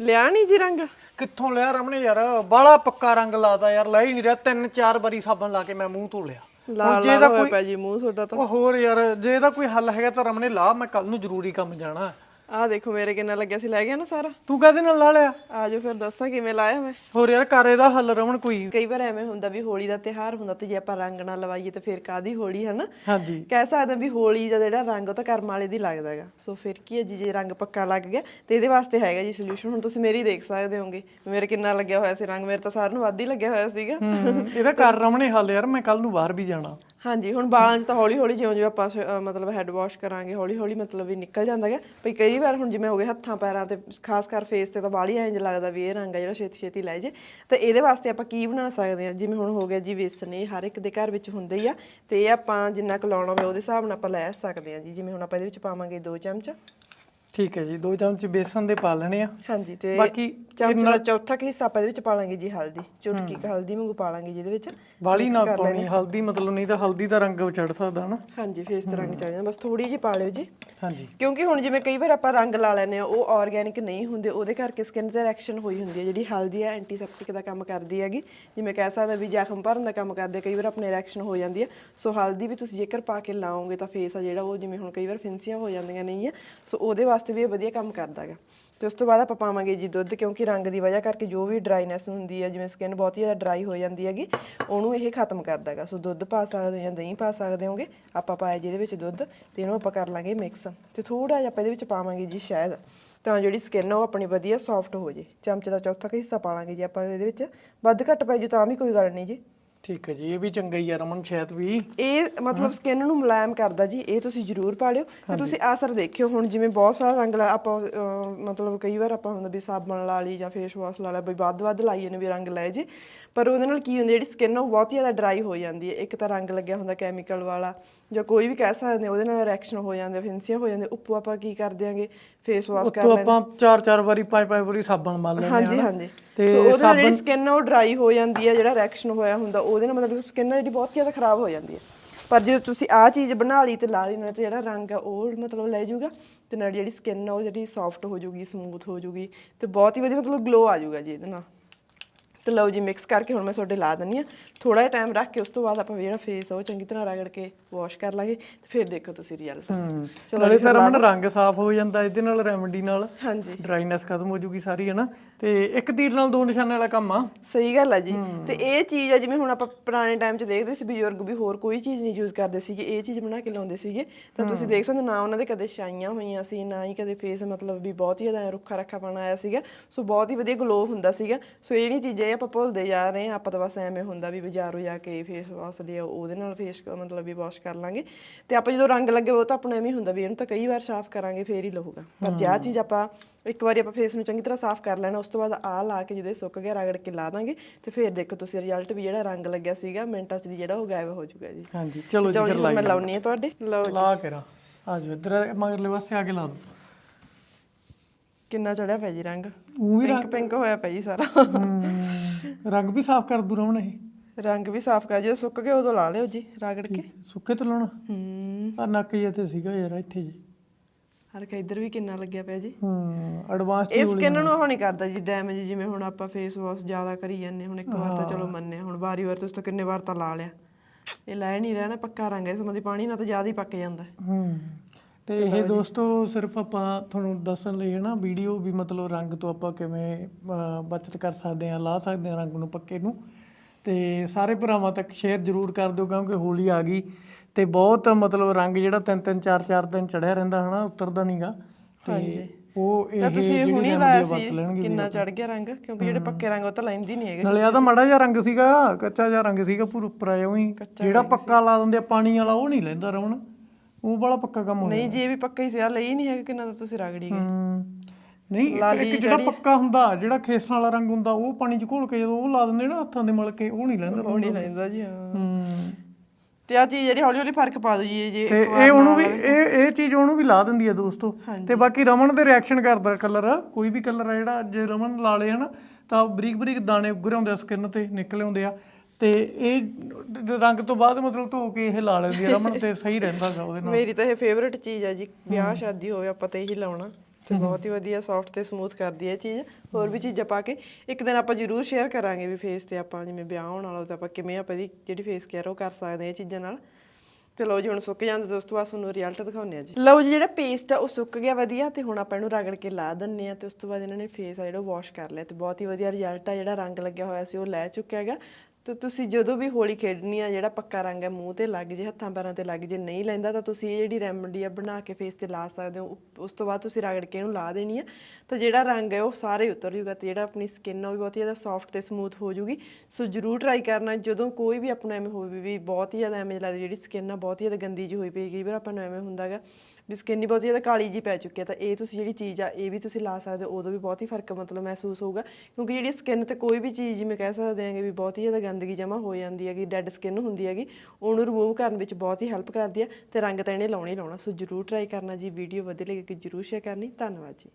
ਲਿਆ ਨਹੀਂ ਜੀ ਰੰਗ? ਕਿੱਥੋਂ ਲਿਆ ਰਮਣੇ ਯਾਰ? ਬਾਲਾ ਪੱਕਾ ਰੰਗ ਲਾਤਾ ਯਾਰ ਲੈ ਹੀ ਨਹੀਂ ਰਿਹਾ। ਤਿੰਨ ਚਾਰ ਵਾਰੀ ਸਾਬਣ ਲਾ ਕੇ ਮੈਂ ਮੂੰਹ ਧੋ ਲਿਆ। ਲਾਲ ਜੇ ਲਾਲ ਹੋਇਆ ਕੋਈ ਪਿਆ ਜੀ ਮੂੰਹ ਤੁਹਾਡਾ ਤਾਂ। ਉਹ ਹੋਰ ਯਾਰ ਜੇ ਇਹਦਾ ਕੋਈ ਹੱਲ ਹੈਗਾ ਤਾਂ ਰਮਣੇ ਲਾ ਮੈਂ ਕੱਲ ਨੂੰ ਜ਼ਰੂਰੀ ਕੰਮ ਜਾਣਾ। ਆਹ ਦੇਖੋ ਮੇਰੇ ਕਿੰਨਾ ਲੱਗਿਆ ਸੀ ਲੈ ਗਿਆ ਨਾ ਸਾਰਾ। ਤੂੰ ਕਹਦੇ ਨਾਲ ਲਾ ਲਿਆ? ਆਜੋ ਫਿਰ ਦੱਸਾਂ ਕਿਵੇਂ ਲਾਇਆ ਮੈਂ। ਹੋਰ ਯਾਰ ਕਰ ਇਹਦਾ ਹੱਲ ਰਮਣ ਕੋਈ। ਕਈ ਵਾਰ ਐਵੇਂ ਹੁੰਦਾ ਵੀ ਹੋਲੀ ਦਾ ਤਿਹਾਰ ਹੁੰਦਾ ਤੇ ਜੇ ਆਪਾਂ ਰੰਗ ਨਾ ਲਵਾਈਏ ਤੇ ਫਿਰ ਕਾਦੀ ਹੋਲੀ ਹਨਾ? ਹਾਂਜੀ। ਕਹਿ ਸਕਦੇ ਹਾਂ ਵੀ ਹੋਲੀ ਦਾ ਜਿਹੜਾ ਰੰਗ ਉਹ ਤਾਂ ਕਰਮ ਵਾਲੇ ਦੀ ਲੱਗਦਾ ਹੈਗਾ। ਸੋ ਫਿਰ ਕੀ ਹੈ ਜੀ ਜੇ ਰੰਗ ਪੱਕਾ ਲੱਗ ਗਿਆ ਤੇ ਇਹਦੇ ਵਾਸਤੇ ਹੈਗਾ ਜੀ ਸੋਲੂਸ਼ਨ ਹੁਣ ਤੁਸੀਂ ਮੇਰੀ ਦੇਖ ਸਕਦੇ ਹੋਗੇ ਮੇਰੇ ਕਿੰਨਾ ਲੱਗਿਆ ਹੋਇਆ ਸੀ ਰੰਗ। ਮੇਰੇ ਤਾਂ ਸਾਰਿਆਂ ਨੂੰ ਵੱਧ ਹੀ ਲੱਗਿਆ ਹੋਇਆ ਸੀਗਾ। ਇਹਦਾ ਕਰ ਰਮਣੇ ਹੱਲ ਯਾਰ ਮੈਂ ਕੱਲ ਨੂੰ ਬਾਹਰ ਵੀ ਜਾਣਾ। ਹਾਂਜੀ, ਹੁਣ ਵਾਲਾਂ 'ਚ ਤਾਂ ਹੌਲੀ ਹੌਲੀ ਜਿਉਂ ਜਿਉਂ ਆਪਾਂ ਸ- ਅਹ ਮਤਲਬ ਹੈਡ ਵਾਸ਼ ਕਰਾਂਗੇ ਹੌਲੀ ਹੌਲੀ ਮਤਲਬ ਵੀ ਨਿਕਲ ਜਾਂਦਾ ਹੈ ਭਈ ਕਈ ਵਾਰ ਹੁਣ ਜਿਵੇਂ ਹੋ ਗਏ ਹੱਥਾਂ, ਪੈਰਾਂ ਤੇ, ਖਾਸ ਕਰ ਫੇਸ ਤੇ ਤਾਂ ਬਾਲੀ ਇੰਜ ਲੱਗਦਾ ਵੀ ਇਹ ਰੰਗ ਆ ਜਿਹੜਾ ਛੇਤੀ ਛੇਤੀ ਲੈ ਜੇ। ਤਾਂ ਇਹਦੇ ਵਾਸਤੇ ਆਪਾਂ ਕੀ ਬਣਾ ਸਕਦੇ ਹਾਂ? ਜਿਵੇਂ ਹੁਣ ਹੋ ਗਿਆ ਜੀ ਵੇਸਣ, ਇਹ ਹਰ ਇੱਕ ਦੇ ਘਰ ਵਿੱਚ ਹੁੰਦੇ ਹੀ ਆ। ਤੇ ਇਹ ਆਪਾਂ ਜਿੰਨਾ ਕੁ ਲਾਉਣਾ ਹੋਵੇ ਉਹਦੇ ਹਿਸਾਬ ਨਾਲ ਆਪਾਂ ਲੈ ਸਕਦੇ ਹਾਂ ਜੀ। ਜਿਵੇਂ ਹੁਣ ਆਪਾਂ ਇਹਦੇ ਵਿੱਚ ਪਾਵਾਂਗੇ 2 ਚਮਚ। ਠੀਕ ਹੈ ਜੀ ਦੋ ਚਮਚ ਬੇਸਨ ਦੇ ਪਾ ਲੈਣੇ ਆ। ਹਾਂਜੀ ਤੇ ਬਾਕੀ ਚਮਚ ਦਾ ਚੌਥਾ ਕੁ ਹਿੱਸਾ ਆਪਾਂ ਇਹਦੇ ਵਿੱਚ ਪਾ ਲਾਂਗੇ ਜੀ ਹਲਦੀ। ਚੁਟਕੀ ਕੁ ਹਲਦੀ ਵਾਂਗੂ ਪਾ ਲਾਂਗੇ ਜਿਹਦੇ ਵਿੱਚ। ਵਾਲੀ ਨਾ ਪਾਉਣੀ ਹਲਦੀ ਮਤਲਬ ਨਹੀਂ ਤਾਂ ਹਲਦੀ ਦਾ ਰੰਗ ਚੜ ਸਕਦਾ ਹਨਾ ਹਾਂਜੀ ਫੇਸ ਤੇ ਰੰਗ ਚੜ ਜਾਂਦਾ ਬਸ ਥੋੜੀ ਜਿਹੀ ਪਾ ਲਿਓ ਜੀ। ਹਾਂਜੀ। ਕਿਉਂਕਿ ਹੁਣ ਜਿਵੇਂ ਕਈ ਵਾਰ ਆਪਾਂ ਰੰਗ ਲਾ ਲੈਨੇ ਆ ਉਹ ਆਰਗੈਨਿਕ ਨਹੀਂ ਹੁੰਦੇ ਉਹਦੇ ਕਰਕੇ ਸਕਿਨ ਤੇ ਰਿਐਕਸ਼ਨ ਹੋਈ ਹੁੰਦੀ ਹੈ। ਜਿਹੜੀ ਹਲਦੀ ਆ ਐਂਟੀਸੈਪਟਿਕ ਦਾ ਕੰਮ ਕਰਦੀ ਹੈਗੀ। ਜਿਵੇਂ ਕਹਿ ਸਕਦੇ ਵੀ ਜ਼ਖਮ ਭਰਨ ਦਾ ਕੰਮ ਕਰਦੇ ਕਈ ਵਾਰ ਆਪਣੇ ਰਿਐਕਸ਼ਨ ਹੋ ਜਾਂਦੀ ਹੈ। ਸੋ ਹਲਦੀ ਵੀ ਤੁਸੀਂ ਜੇਕਰ ਪਾ ਕੇ ਲਾਓਗੇ ਤਾਂ ਫੇਸ ਆ ਜਿਹੜਾ ਉਹ ਜਿਵੇਂ ਹੁਣ ਕਈ ਵਾਰ ਫਿੰਸੀਆਂ ਹੋ ਜਾਂਦੀਆਂ ਨਹੀਂ ਆ ਸੋ ਉਹਦੇ ਵਾਸਤੇ ਵੀ ਇਹ ਵਧੀਆ ਕੰਮ ਕਰਦਾ ਹੈਗਾ ਤੇ ਉਸ ਤੋਂ ਬਾਅਦ ਆਪਾਂ ਪਾਵਾਂਗੇ ਜੀ ਦੁੱਧ, ਕਿਉਂਕਿ ਰੰਗ ਦੀ ਵਜ੍ਹਾ ਕਰਕੇ ਜੋ ਵੀ ਡਰਾਈਨੈਸ ਹੁੰਦੀ ਹੈ ਜਿਵੇਂ ਸਕਿਨ ਬਹੁਤ ਹੀ ਜ਼ਿਆਦਾ ਡਰਾਈ ਹੋ ਜਾਂਦੀ ਹੈਗੀ, ਉਹਨੂੰ ਇਹ ਖਤਮ ਕਰਦਾ ਹੈਗਾ ਸੋ ਦੁੱਧ ਪਾ ਸਕਦੇ ਹੋ ਜਾਂ ਦਹੀਂ ਪਾ ਸਕਦੇ ਹੋਗੇ, ਆਪਾਂ ਪਾਇਆ ਜਿਹਦੇ ਵਿੱਚ ਦੁੱਧ, ਤੇ ਇਹਨੂੰ ਆਪਾਂ ਕਰ ਲਾਂਗੇ ਮਿਕਸ ਤੇ ਥੋੜਾ ਜਿਹਾ ਆਪਾਂ ਇਹਦੇ ਵਿੱਚ ਪਾਵਾਂਗੇ ਜੀ ਸ਼ਹਿਦ, ਤਾਂ ਜਿਹੜੀ ਸਕਿਨ ਉਹ ਆਪਣੀ ਵਧੀਆ ਸੌਫਟ ਹੋ ਜੇ। ਚਮਚ ਦਾ ਚੌਥਾ ਕੁ ਹਿੱਸਾ ਪਾ ਲਾਂਗੇ ਜੀ ਆਪਾਂ ਇਹਦੇ ਵਿੱਚ। ਵੱਧ ਘੱਟ ਪੈ ਜੂ ਤਾਂ ਵੀ ਕੋਈ ਗੱਲ ਨਹੀਂ ਜੀ। ਠੀਕ ਹੈ ਜੀ ਇਹ ਵੀ ਚੰਗਾ ਹੀ ਆ ਰਮਨ ਸ਼ਾਇਦ ਵੀ। ਇਹ ਮਤਲਬ ਸਕਿਨ ਨੂੰ ਮੁਲਾਇਮ ਕਰਦਾ ਜੀ ਇਹ ਤੁਸੀਂ ਜ਼ਰੂਰ ਪਾ ਲਿਓ ਤੇ ਤੁਸੀਂ ਅਸਰ ਦੇਖਿਓ ਹੁਣ ਜਿਵੇਂ ਬਹੁਤ ਸਾਰਾ ਰੰਗ ਲਾ ਆਪਾਂ ਅਹ, ਮਤਲਬ ਕਈ ਵਾਰ ਆਪਾਂ ਹੁੰਦਾ ਵੀ ਸਾਬਣ ਲਾ ਲਈ ਜਾਂ ਫੇਸ ਵਾਸ਼ ਲਾ ਲਿਆ ਵੀ ਵੱਧ ਵੱਧ ਲਾਈਏ ਨੇ ਵੀ ਰੰਗ ਲਾਏ ਜੀ। ਪਰ ਉਹਦੇ ਨਾਲ ਕੀ ਹੁੰਦਾ ਜਿਹੜੀ ਸਕਿਨ ਉਹ ਬਹੁਤ ਜ਼ਿਆਦਾ ਡਰਾਈ ਹੋ ਜਾਂਦੀ ਹੈ। ਇੱਕ ਤਾਂ ਰੰਗ ਲੱਗਿਆ ਹੁੰਦਾ ਕੈਮੀਕਲ ਵਾਲਾ ਜਾਂ ਕੋਈ ਵੀ ਕਹਿ ਸਕਦੇ ਹਾਂ, ਉਹਦੇ ਨਾਲ ਰਿਐਕਸ਼ਨ ਹੋ ਜਾਂਦੇ ਫਿੰਸੀਆਂ ਹੋ ਜਾਂਦੇ ਉੱਪਰ ਆਪਾਂ ਕੀ ਕਰ ਦਿਆਂਗੇ ਫੇਸ ਵਾਸ਼ ਕਰ ਉੱਤੋਂ ਆਪਾਂ ਚਾਰ ਚਾਰ ਵਾਰੀ ਪੰਜ ਪੰਜ ਵਾਰੀ ਸਾਬਣ ਮਲ ਲੈਂਦੇ ਹਾਂਜੀ ਹਾਂ ਹਾਂਜੀ। ਤੇ ਸੋ ਉਹਦੇ ਨਾਲ ਜਿਹੜੀ ਸਕਿਨ ਉਹ ਡਰਾਈ ਹੋ ਜਾਂਦੀ ਹੈ ਜਿਹੜਾ ਰਿਐਕਸ਼ਨ ਹੋਇਆ ਹੁੰਦਾ ਉਹਦੇ ਨਾਲ ਮਤਲਬ ਸਕਿਨ ਜਿਹੜੀ ਬਹੁਤ ਜ਼ਿਆਦਾ ਖਰਾਬ ਹੋ ਜਾਂਦੀ ਹੈ ਪਰ ਜੇ ਤੁਸੀਂ ਆਹ ਚੀਜ਼ ਬਣਾ ਲਈ ਤੇ ਲਾ ਲਈ ਨਾ ਤੇ ਜਿਹੜਾ ਰੰਗ ਆ ਉਹ ਮਤਲਬ ਲੈ ਜਾਊਗਾ ਤੇ ਨਾਲ ਜਿਹੜੀ ਸਕਿਨ ਆ ਉਹ ਜਿਹੜੀ ਸੌਫਟ ਹੋ ਜਾਊਗੀ ਸਮੂਥ ਹੋ ਜਾਊਗੀ ਤੇ ਬਹੁਤ ਹੀ ਵਧੀਆ ਮਤਲਬ ਗਲੋ ਆ ਜਾਊਗਾ ਜੀ ਇਹਦੇ ਨਾਲ। ਤੇ ਲਓ ਜੀ ਮਿਕਸ ਕਰਕੇ ਹੁਣ ਮੈਂ ਤੁਹਾਡੇ ਲਾ ਦਿੰਨੀ ਆ ਥੋੜਾ ਜਿਹਾ ਟਾਈਮ ਰੱਖ ਕੇ ਉਸ ਤੋਂ ਬਾਅਦ ਆਪਾਂ ਜਿਹੜਾ ਫੇਸ ਆ ਉਹ ਚੰਗੀ ਤਰ੍ਹਾਂ ਰਗੜ ਕੇ ਵਾਸ਼ ਕਰ ਲਾਂਗੇ ਤੇ ਫਿਰ ਦੇਖੋ ਤੁਸੀਂ ਰਿਜ਼ਲਟ ਨਾਲੇ ਤਾਂ ਰਮਨ ਰੰਗ ਸਾਫ਼ ਹੋ ਜਾਂਦਾ ਇਹਦੇ ਨਾਲ ਰੈਮਡੀ ਨਾਲ ਹਾਂਜੀ। ਡਰਾਈਨੈਸ ਖਤਮ ਹੋ ਜੂਗੀ ਸਾਰੀ ਹੈ ਨਾ? ਤੇ ਇੱਕ ਤੀਰ ਨਾਲ ਦੋ ਨਿਸ਼ਾਨੇ ਵਾਲਾ ਕੰਮ ਆ। ਸਹੀ ਗੱਲ ਹੈ ਜੀ। ਤੇ ਇਹ ਚੀਜ਼ ਆ ਜਿਵੇਂ ਹੁਣ ਆਪਾਂ ਪੁਰਾਣੇ ਟਾਈਮ 'ਚ ਦੇਖਦੇ ਸੀ ਬਜ਼ੁਰਗ ਵੀ ਹੋਰ ਕੋਈ ਚੀਜ਼ ਨਹੀਂ ਯੂਜ਼ ਕਰਦੇ ਸੀਗੇ ਇਹ ਚੀਜ਼ ਬਣਾ ਕੇ ਲਾਉਂਦੇ ਸੀਗੇ। ਤਾਂ ਤੁਸੀਂ ਦੇਖ ਸਕਦੇ ਹੋ, ਨਾ ਉਹਨਾਂ ਦੇ ਕਦੇ ਛਾਈਆਂ ਹੋਈਆਂ ਸੀ ਨਾ ਹੀ ਕਦੇ ਫੇਸ ਮਤਲਬ ਵੀ ਬਹੁਤ ਹੀ ਜ਼ਿਆਦਾ ਰੁੱਖਾ ਰੱਖਾ ਬਣਾ ਆਇਆ ਸੀਗਾ। ਸੋ ਬਹੁਤ ਹੀ ਵਧੀਆ ਗਲੋ ਹੁੰਦਾ ਸੀਗਾ। ਸੋ ਇਹ ਨਹੀਂ ਚੀਜ਼ਾਂ ਆਪਾਂ ਭੁੱਲਦੇ ਜਾ ਰਹੇ ਹਾਂ ਆਪਾਂ ਤਾਂ ਬਸ ਐਵੇਂ ਹੁੰਦਾ ਵੀ ਬਾਜ਼ਾਰੋਂ ਜਾ ਕੇ ਫੇਸ ਵਾਸ਼ ਲਿਆ ਉਹਦੇ ਨਾਲ ਫੇਸ ਮਤਲਬ ਵੀ ਵਾਸ਼ ਕਰ ਲਾਂਗੇ। ਤੇ ਆਪਾਂ ਜਦੋਂ ਰੰਗ ਲੱਗੇ ਉਹ ਤਾਂ ਆਪਣਾ ਐਵੇਂ ਹੁੰਦਾ ਵੀ ਇਹਨੂੰ ਤਾਂ ਕਈ ਵਾਰ ਸਾਫ਼ ਕਰਾਂਗੇ ਫੇਰ ਹੀ ਲਹੂਗਾ। ਪਰ ਜੇ ਆਹ ਚੀਜ਼ ਆਪਾਂ ਇੱਕ ਵਾਰੀ ਆਪਾਂ ਫੇਸ ਨੂੰ ਚੰਗੀ ਤਰ੍ਹਾਂ ਸਾਫ਼ ਕਰ ਲੈਣਾ ਉਸ ਤੋਂ ਬਾਅਦ ਆਹ ਲਾ ਕੇ ਜਦੋਂ ਸੁੱਕ ਗਿਆ ਰਗੜ ਕੇ ਲਾ ਦਾਂਗੇ। ਤੇ ਫਿਰ ਦੇਖੋ ਤੁਸੀਂ ਰਿਜ਼ਲਟ ਵੀ ਜਿਹੜਾ ਰੰਗ ਲੱਗਿਆ ਸੀਗਾ ਮਿੰਟਾਂ 'ਚ ਦੀ ਜਿਹੜਾ ਉਹ ਗਾਇਬ ਹੋ ਜਾਊਗਾ ਜੀ। ਹਾਂਜੀ ਚਲੋ ਜੀ ਫਿਰ ਮੈਂ ਲਾਉਣੀ ਹੈ ਤੁਹਾਡੇ। ਲਓ ਜੀ। ਲਾ ਕੇ ਰਾ ਆ ਜਾਓ ਇੱਧਰ ਮਗਰਲੇ ਪਾਸੇ ਆ ਕੇ ਲਾ ਦੋ ਕਿੰਨਾ ਚੜਿਆ ਪਿਆ ਜੀ ਰੰਗ? ਉਹ ਵੀ ਪਿੰਕ ਪਿੰਕ ਹੋਇਆ ਪਿਆ ਜੀ ਸਾਰਾ। ਰੰਗ ਵੀ ਸਾਫ਼ ਕਰ ਦੂ ਰਮਨ ਇਹ। ਰੰਗ ਵੀ ਸਾਫ਼ ਕਰ ਜਦੋਂ ਸੁੱਕ ਗਿਆ ਉਦੋਂ ਲਾ ਲਿਓ ਜੀ ਰਗੜ ਕੇ। ਸੁੱਕੇ ਤੋਂ ਲਾਉਣਾ। ਹੂੰ। ਆ ਨੱਕ ਜਿਹਾ ਤੇ ਸੀਗਾ ਯਾਰ ਇੱਥੇ ਜੀ। ਹਰ ਕਾ ਇੱਧਰ ਵੀ ਕਿੰਨਾ ਲੱਗਿਆ ਪਿਆ ਜੀ। ਹੂੰ ਐਡਵਾਂਸ ਇਹ ਸਕਿਨ ਨੂੰ ਉਹ ਨਹੀਂ ਕਰਦਾ ਜੀ ਡੈਮੇਜ ਜਿਵੇਂ ਹੁਣ ਆਪਾਂ ਫੇਸ ਵਾਸ਼ ਜ਼ਿਆਦਾ ਕਰੀ ਜਾਂਦੇ ਹੁਣ ਇੱਕ ਵਾਰ ਤਾਂ ਚਲੋ ਮੰਨੇ ਹੁਣ ਵਾਰੀ ਵਾਰ ਤੁਸੀਂ ਤਾਂ ਕਿੰਨੇ ਵਾਰ ਤਾਂ ਲਾ ਲਿਆ। ਇਹ ਲੈ ਨਹੀਂ ਰਹਿਣਾ ਪੱਕਾ ਰੰਗ ਹੈ ਇਸ ਸੰਬੰਧੀ ਪਾਣੀ ਨਾਲ ਤਾਂ ਜ਼ਿਆਦਾ ਹੀ ਪੱਕ ਜਾਂਦਾ। ਹੈ। ਹੂੰ। ਤੇ ਇਹ ਦੋਸਤੋ ਸਿਰਫ ਆਪਾਂ ਤੁਹਾਨੂੰ ਦੱਸਣ ਲਈ ਹੈ ਨਾ ਵੀਡੀਓ ਵੀ ਮਤਲਬ ਰੰਗ ਤੋਂ ਆਪਾਂ ਕਿਵੇਂ ਬਚਤ ਕਰ ਸਕਦੇ ਹਾਂ ਲਾ ਸਕਦੇ ਹਾਂ ਰੰਗ ਨੂੰ ਪੱਕੇ ਨੂੰ। ਤੇ ਸਾਰੇ ਭਰਾਵਾਂ ਤੱਕ ਸ਼ੇਅਰ ਜ਼ਰੂਰ ਕਰ ਦਿਓ ਕਿਉਂਕਿ ਹੋਲੀ ਆ ਗਈ ਤੇ ਬਹੁਤ ਮਤਲਬ ਰੰਗ ਜਿਹੜਾ ਤਿੰਨ ਤਿੰਨ ਚਾਰ ਚਾਰ ਦਿਨ ਚੜਿਆ ਰਹਿੰਦਾ ਹਨਾ ਉਤਰਦਾ ਨਹੀਂਗਾ ਤੇ ਉਹ ਇਹ ਤੁਸੀਂ ਹੁਣੀ ਲਾਇਆ ਆ ਸੀ ਕਿੰਨਾ ਚੜ ਗਿਆ ਰੰਗ? ਕਿਉਂਕਿ ਜਿਹੜੇ ਪੱਕੇ ਰੰਗ ਉਹ ਤਾਂ ਲੈਂਦੀ ਨਹੀਂ ਹੈਗੇ। ਨਾਲੇ ਆ ਤਾਂ ਮਾੜਾ ਜਿਹਾ ਰੰਗ ਸੀਗਾ ਕੱਚਾ ਜਿਹਾ ਰੰਗ ਸੀਗਾ ਪੂਰਾ ਉੱਪਰ ਆਇਆ ਉਹੀ। ਜਿਹੜਾ ਪੱਕਾ ਲਾ ਦਿੰਦੇ ਆ ਪਾਣੀ ਵਾਲਾ ਉਹ ਨਹੀਂ ਲੈਂਦਾ ਰਮਣ ਉਹ ਬੜਾ ਪੱਕਾ ਕੰਮ ਹੋ ਨਹੀਂ ਜੀ ਵੀ ਪੱਕਾ ਹੀ ਸੀ ਆ ਲਈ ਨਹੀਂ ਹੈਗਾ ਕਿੰਨਾ ਤਾਂ ਤੁਸੀਂ ਰਗੜੀ ਗਏ। ਹੂੰ। ਨਹੀਂ ਇੱਕ- ਇੱਕ ਜਿਹੜਾ ਪੱਕਾ ਹੁੰਦਾ ਜਿਹੜਾ ਖੇਸਾਂ ਵਾਲਾ ਰੰਗ ਹੁੰਦਾ ਉਹ ਪਾਣੀ 'ਚ ਘੋਲ ਕੇ ਜਦੋਂ ਉਹ ਲਾ ਦਿੰਦੇ ਨਾ ਹੱਥਾਂ ਦੇ ਮਲ ਕੇ ਉਹ ਨਹੀਂ ਲੈਂਦਾ ਉਹ ਨਹੀਂ ਲੈਂਦਾ ਜੀ ਹਾਂ। ਹੂੰ। ਤੇ ਆ ਚੀਜ਼ ਜਿਹੜੀ ਹੌਲੀ ਹੌਲੀ ਫ਼ਰਕ ਪਾ ਦੋ ਜੀ ਜੇ ਤੇ ਇਹ ਉਹਨੂੰ ਵੀ ਇਹ ਇਹ ਚੀਜ਼ ਉਹਨੂੰ ਵੀ ਲਾ ਦਿੰਦੀ ਹੈ ਦੋਸਤੋ। ਤੇ ਬਾਕੀ ਰਮਨ ਦੇ ਰਿਐਕਸ਼ਨ ਕਰਦਾ ਕਲਰ ਕੋਈ ਵੀ ਕਲਰ ਆ ਜਿਹੜਾ ਜੇ ਰਮਨ ਲਾ ਲੇ ਹਨਾ ਤਾਂ ਬਰੀਕ ਬਰੀਕ ਦਾਣੇ ਉੱਗਰ ਆਉਂਦੇ ਆ ਸਕਿਨ ਤੇ ਨਿਕਲ ਆਉਂਦੇ ਆ। ਤੇ ਇਹ ਰੰਗ ਤੋਂ ਬਾਅਦ ਮਤਲਬ ਧੋ ਕੇ ਇਹ ਲਾ ਲੈਂਦੀ ਆ ਰਮਨ ਤੇ ਸਹੀ ਰਹਿੰਦਾ ਗਾ ਉਹਦੇ ਨਾਲ। ਮੇਰੀ ਤਾਂ ਇਹ ਫੇਵਰੇਟ ਚੀਜ਼ ਹੈ ਜੀ ਵਿਆਹ ਸ਼ਾਦੀ ਹੋਵੇ ਆਪਾਂ ਤਾਂ ਇਹੀ ਲਾਉਣਾ। ਤੇ ਬਹੁਤ ਹੀ ਵਧੀਆ ਸੌਫਟ ਤੇ ਸਮੂਥ ਕਰਦੀ ਹੈ ਇਹ ਚੀਜ਼। ਹੋਰ ਵੀ ਚੀਜ਼ਾਂ ਪਾ ਕੇ ਇੱਕ ਦਿਨ ਆਪਾਂ ਜ਼ਰੂਰ ਸ਼ੇਅਰ ਕਰਾਂਗੇ ਵੀ ਫੇਸ ਤੇ ਆਪਾਂ ਜਿਵੇਂ ਵਿਆਹ ਹੋਣ ਵਾਲਾ ਤਾਂ ਆਪਾਂ ਕਿਵੇਂ ਆਪਾਂ ਦੀ ਜਿਹੜੀ ਫੇਸ ਕੇਅਰ ਉਹ ਕਰ ਸਕਦੇ ਹਾਂ ਇਹ ਚੀਜ਼ਾਂ ਨਾਲ। ਤੇ ਲਓ ਜੀ ਹੁਣ ਸੁੱਕ ਜਾਂਦਾ ਦੋਸਤੋ ਬਸ ਤੁਹਾਨੂੰ ਰਿਜ਼ਲਟ ਦਿਖਾਉਂਦੇ ਆ ਜੀ। ਲਓ ਜੀ ਜਿਹੜਾ ਪੇਸਟ ਆ ਉਹ ਸੁੱਕ ਗਿਆ ਵਧੀਆ ਤੇ ਹੁਣ ਆਪਾਂ ਇਹਨੂੰ ਰਗੜ ਕੇ ਲਾ ਦਿੰਨੇ ਆ ਤੇ ਉਸ ਤੋਂ ਬਾਅਦ ਇਹਨਾਂ ਨੇ ਫੇਸ ਆ ਜਿਹੜਾ ਵਾਸ਼ ਕਰ ਲਿਆ ਤੇ ਬਹੁਤ ਹੀ ਵਧੀਆ ਰਿਜ਼ਲਟ ਆ ਜਿਹੜਾ ਰੰਗ ਲੱਗਿਆ ਹੋਇਆ ਸੀ ਉਹ ਲੈ ਚੁੱਕਿਆ ਹੈਗਾ। ਤੇ, ਤੁਸੀਂ ਜਦੋਂ ਵੀ ਹੋਲੀ ਖੇਡਣੀ ਆ, ਜਿਹੜਾ ਪੱਕਾ ਰੰਗ ਹੈ, ਮੂੰਹ ਤੇ ਲੱਗ ਜੇ, ਹੱਥਾਂ ਪੈਰਾਂ ਤੇ ਲੱਗ ਜੇ, ਨਹੀਂ ਲੈਂਦਾ, ਤਾਂ ਤੁਸੀਂ ਇਹ ਜਿਹੜੀ ਰੈਮਡੀ ਆ, ਬਣਾ ਕੇ ਫੇਸ ਤੇ ਲਾ ਸਕਦੇ ਹੋ। ਉਪ- ਉਸ ਤੋਂ ਬਾਅਦ ਤੁਸੀਂ ਰਗੜ ਕੇ ਇਹਨੂੰ ਲਾ ਦੇਣੀ ਆ। ਤਾਂ ਜਿਹੜਾ ਰੰਗ ਹੈ, ਉਹ ਸਾਰੇ ਉਤਰ ਜੂਗਾ ਤੇ ਜਿਹੜਾ ਆਪਣੀ ਸਕਿਨ ਆ, ਉਹ ਵੀ ਬਹੁਤ ਹੀ ਜ਼ਿਆਦਾ ਸੌਫਟ ਤੇ ਸਮੂਥ ਹੋ ਜੂਗੀ। ਸੋ ਜਰੂਰ ਟਰਾਈ ਕਰਨਾ, ਜਦੋਂ ਕੋਈ ਵੀ ਆਪਣਾ ਐਵੇਂ ਹੋਵੇ ਵੀ ਬਹੁਤ ਹੀ ਜ਼ਿਆਦਾ ਐਵੇਂ ਲੱਗਦਾ ਜਿਹੜੀ ਸਕਿਨ ਆ, ਬਹੁਤ ਹੀ ਜ਼ਿਆਦਾ ਗੰਦੀ ਜਿਹੀ ਹੋਈ ਪਈ ਕਈ ਵਾਰ ਆਪਾਂ ਨੂੰ ਐਵੇਂ ਹੁੰਦਾਗਾ ਵੀ ਸਕਿਨ ਹੀ ਬਹੁਤ ਜ਼ਿਆਦਾ ਕਾਲੀ ਜੀ ਪੈ ਚੁੱਕੀ ਹੈ, ਤਾਂ ਇਹ ਤੁਸੀਂ ਜਿਹੜੀ ਚੀਜ਼ ਆ, ਇਹ ਵੀ ਤੁਸੀਂ ਲਾ ਸਕਦੇ ਹੋ, ਉਦੋਂ ਵੀ ਬਹੁਤ ਹੀ ਫ਼ਰਕ ਮਤਲਬ ਮਹਿਸੂਸ ਹੋਊਗਾ। ਕਿਉਂਕਿ ਜਿਹੜੀ ਸਕਿਨ ਤੇ ਕੋਈ ਵੀ ਚੀਜ਼ ਜਿਵੇਂ ਕਹਿ ਸਕਦੇ ਆਂਗੇ ਵੀ ਬਹੁਤ ਹੀ ਜ਼ਿਆਦਾ ਗੰਦਗੀ ਜਮਾ ਹੋ ਜਾਂਦੀ ਹੈਗੀ ਡੈੱਡ ਸਕਿਨ ਹੁੰਦੀ ਹੈਗੀ, ਉਹਨੂੰ ਰਿਮੂਵ ਕਰਨ ਵਿੱਚ ਬਹੁਤ ਹੀ ਹੈਲਪ ਕਰਦੀ ਹੈ ਤੇ ਰੰਗ ਤਾਂ ਇਹਨੇ ਲਾਉਣਾ ਹੀ ਲਾਉਣਾ, ਸੋ ਜਰੂਰ ਟਰਾਈ ਕਰਨਾ ਜੀ ਵੀਡੀਓ ਵਧੀਆ ਲੱਗੇ ਕਿ ਜਰੂਰ ਸ਼ੇਅਰ ਕਰਨੀ, ਧੰਨਵਾਦ ਜੀ।